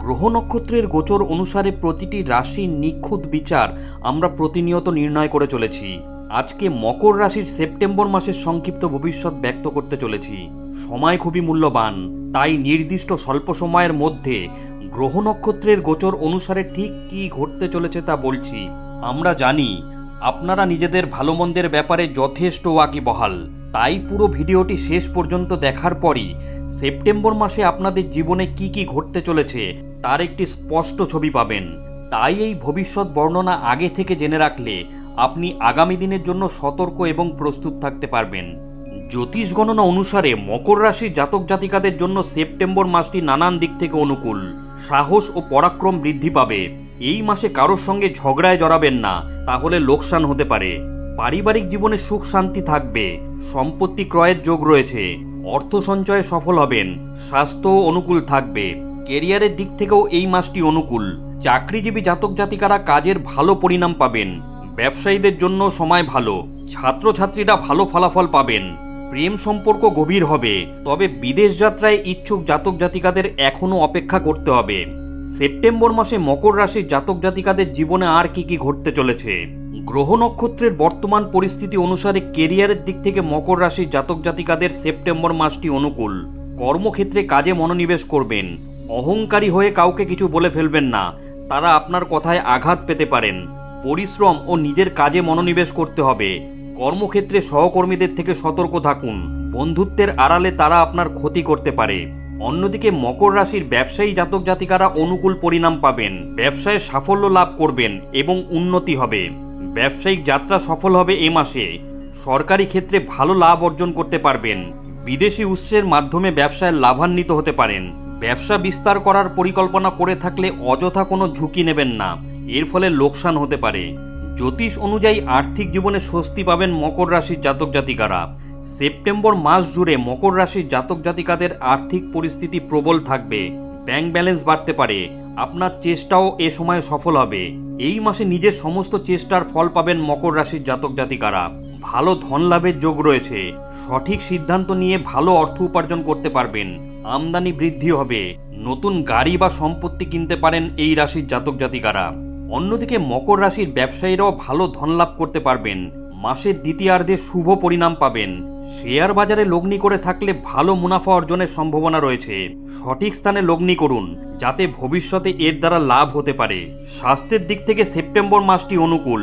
গ্রহ নক্ষত্রের গোচর অনুসারে প্রতিটি রাশির নিখুঁত বিচার আমরা প্রতিনিয়ত নির্ণয় করে চলেছি। আজকে মকর রাশির সেপ্টেম্বর মাসের সংক্ষিপ্ত ভবিষ্যৎ ব্যক্ত করতে চলেছি। সময় খুবই মূল্যবান, তাই নির্দিষ্ট স্বল্প সময়ের মধ্যে গ্রহ নক্ষত্রের গোচর অনুসারে ঠিক কী ঘটতে চলেছে তা বলছি। আমরা জানি আপনারা নিজেদের ভালো মন্দের ব্যাপারে যথেষ্ট ওয়াকিবহাল। তাই পুরো ভিডিওটি শেষ পর্যন্ত দেখার পরই সেপ্টেম্বর মাসে আপনাদের জীবনে কি কি ঘটতে চলেছে তার একটি স্পষ্ট ছবি পাবেন। তাই এই ভবিষ্যৎ বর্ণনা আগে থেকে জেনে রাখলে আপনি আগামী দিনের জন্য সতর্ক এবং প্রস্তুত থাকতে পারবেন। জ্যোতিষ গণনা অনুসারে মকর রাশির জাতক জাতিকাদের জন্য সেপ্টেম্বর মাসটি নানান দিক থেকে অনুকূল। সাহস ও পরাক্রম বৃদ্ধি পাবে। এই মাসে কারোর সঙ্গে ঝগড়ায় জড়াবেন না, তাহলে লোকসান হতে পারে। পারিবারিক জীবনে সুখ শান্তি থাকবে, সম্পত্তি ক্রয়ের যোগ রয়েছে, অর্থ সঞ্চয়ে সফল হবেন স্বাস্থ্য অনুকূল থাকবে। কেরিয়ারের দিক থেকেও এই মাসটি অনুকূল। চাকরিজীবী জাতক জাতিকারা কাজের ভালো পরিণাম পাবেন, ব্যবসায়ীদের জন্য সময় ভালো, ছাত্রছাত্রীরা ভালো ফলাফল পাবেন। প্রেম সম্পর্ক গভীর হবে, তবে বিদেশ যাত্রায় ইচ্ছুক জাতক জাতিকাদের এখনও অপেক্ষা করতে হবে। সেপ্টেম্বর মাসে মকর রাশির জাতক জাতিকাদের জীবনে আর কি কি ঘটতে চলেছে? গ্রহ নক্ষত্রের বর্তমান পরিস্থিতি অনুসারে কেরিয়ারের দিক থেকে মকর রাশির জাতক জাতিকাদের সেপ্টেম্বর মাসটি অনুকূল। কর্মক্ষেত্রে কাজে মনোনিবেশ করবেন। অহংকারী হয়ে কাউকে কিছু বলে ফেলবেন না। তারা আপনার কথায় আঘাত পেতে পারেন। পরিশ্রম ও নিজের কাজে মনোনিবেশ করতে হবে। কর্মক্ষেত্রে সহকর্মীদের থেকে সতর্ক থাকুন। বন্ধুত্বের আড়ালে তারা আপনার ক্ষতি করতে পারে। অন্যদিকে মকর রাশির ব্যবসায়ী জাতক জাতিকারা অনুকূল পরিণাম পাবেন। ব্যবসায় সাফল্য লাভ করবেন এবং উন্নতি হবে। ব্যবসায়িক যাত্রা সফল হবে এ মাসে। সরকারি ক্ষেত্রে ভালো লাভ অর্জন করতে পারবেন। বিদেশি উৎসের মাধ্যমে ব্যবসায় লাভান্বিত হতে পারেন। ব্যবসা বিস্তার করার পরিকল্পনা করে থাকলে অযথা কোনো ঝুঁকি নেবেন না। এর ফলে লোকসান হতে পারে। জ্যোতিষ অনুযায়ী আর্থিক জীবনে স্বস্তি পাবেন মকর রাশির জাতক জাতিকারা। সেপ্টেম্বর মাস জুড়ে মকর রাশির জাতক জাতিকাদের আর্থিক পরিস্থিতি প্রবল থাকবে। ব্যাংক ব্যালেন্স বাড়তে পারে। আপনার চেষ্টাও এ সময় সফল হবে। এই মাসে নিজের সমস্ত চেষ্টার ফল পাবেন মকর রাশির জাতক জাতিকারা। ভালো ধন লাভের যোগ রয়েছে। সঠিক সিদ্ধান্ত নিয়ে ভালো অর্থ উপার্জন করতে পারবেন। আমদানি বৃদ্ধি হবে। নতুন গাড়ি বা সম্পত্তি কিনতে পারেন এই রাশির জাতক জাতিকারা। অন্যদিকে মকর রাশির ব্যবসায়ীরাও ভালো ধন লাভ করতে পারবেন। মাসের দ্বিতীয়ার্ধে শুভ পরিণাম পাবেন। শেয়ার বাজারে লগ্নি করে থাকলে ভালো মুনাফা অর্জনের সম্ভাবনা রয়েছে। সঠিক স্থানে লগ্নি করুন, যাতে ভবিষ্যতে এর দ্বারা লাভ হতে পারে। স্বাস্থ্যের দিক থেকে সেপ্টেম্বর মাসটি অনুকূল।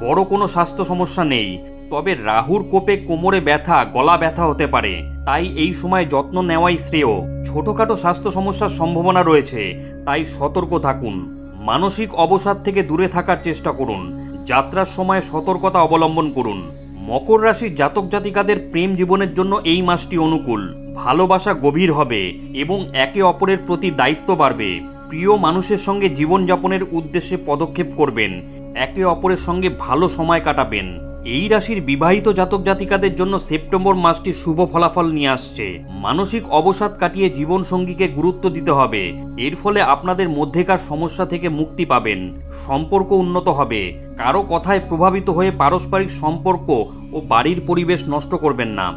বড় কোনো স্বাস্থ্য সমস্যা নেই। তবে রাহুর কোপে কোমরে ব্যথা, গলা ব্যথা হতে পারে। তাই এই সময় যত্ন নেওয়াই শ্রেয়। ছোটখাটো স্বাস্থ্য সমস্যার সম্ভাবনা রয়েছে, তাই সতর্ক থাকুন। মানসিক অবসাদ থেকে দূরে থাকার চেষ্টা করুন। যাত্রার সময় সতর্কতা অবলম্বন করুন। মকর রাশির জাতক জাতিকাদের প্রেম জীবনের জন্য এই মাসটি অনুকূল। ভালোবাসা গভীর হবে এবং একে অপরের প্রতি দায়িত্ব বাড়বে। প্রিয় মানুষের সঙ্গে জীবনযাপনের উদ্দেশ্যে পদক্ষেপ করবেন। একে অপরের সঙ্গে ভালো সময় কাটাবেন। এই রাশির বিবাহিত জাতক জাতিকাদের জন্য সেপ্টেম্বর মাসটি শুভ ফলাফল নিয়ে আসছে। মানসিক অবসাদ কাটিয়ে জীবন সঙ্গীকে গুরুত্ব দিতে হবে। এর ফলে আপনাদের মধ্যেকার সমস্যা থেকে মুক্তি পাবেন। সম্পর্ক উন্নত হবে। কারও কথায় প্রভাবিত হয়ে পারস্পরিক সম্পর্ক ও বাড়ির পরিবেশ নষ্ট করবেন না।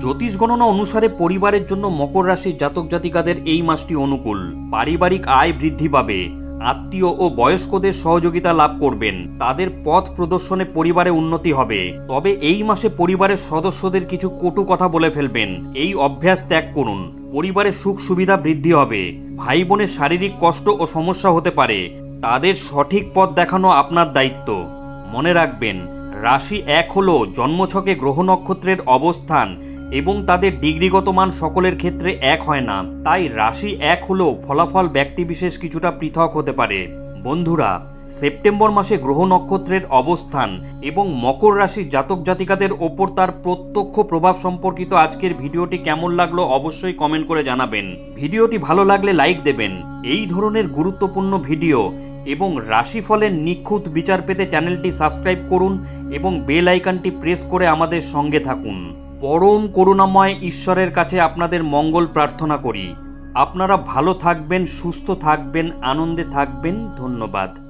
জ্যোতিষ গণনা অনুসারে পরিবারের জন্য মকর রাশির জাতক জাতিকাদের এই মাসটি অনুকূল। পারিবারিক আয় বৃদ্ধি পাবে। আত্মীয় ও বয়স্কদের সহযোগিতা লাভ করবেন। তাদের পথ প্রদর্শনে পরিবারে উন্নতি হবে। তবে এই মাসে পরিবারের সদস্যদের কিছু কটু কথা বলে ফেলবেন। এই অভ্যাস ত্যাগ করুন। পরিবারের সুখ সুবিধা বৃদ্ধি হবে। ভাই বোনের শারীরিক কষ্ট ও সমস্যা হতে পারে। তাদের সঠিক পথ দেখানো আপনার দায়িত্ব। মনে রাখবেন, রাশি এক হলো জন্মছকে গ্রহ নক্ষত্রের অবস্থান। এবং তাদের ডিগ্রিগত মান সকলের ক্ষেত্রে এক হয় না। তাই রাশি এক হলেও ফলাফল ব্যক্তিবিশেষ কিছুটা পৃথক হতে পারে। বন্ধুরা, সেপ্টেম্বর মাসে গ্রহ নক্ষত্রের অবস্থান এবং মকর রাশির জাতক জাতিকাদের ওপর তার প্রত্যক্ষ প্রভাব সম্পর্কিত আজকের ভিডিওটি কেমন লাগল অবশ্যই কমেন্ট করে জানাবেন। ভিডিওটি ভালো লাগলে লাইক দেবেন। এই ধরনের গুরুত্বপূর্ণ ভিডিও এবং রাশিফলের নিখুঁত বিচার পেতে চ্যানেলটি সাবস্ক্রাইব করুন এবং বেল আইকনটি প্রেস করে আমাদের সঙ্গে থাকুন। পরম করুণাময় ঈশ্বরের কাছে আপনাদের মঙ্গল প্রার্থনা করি। আপনারা ভালো থাকবেন, সুস্থ থাকবেন, আনন্দে থাকবেন। ধন্যবাদ।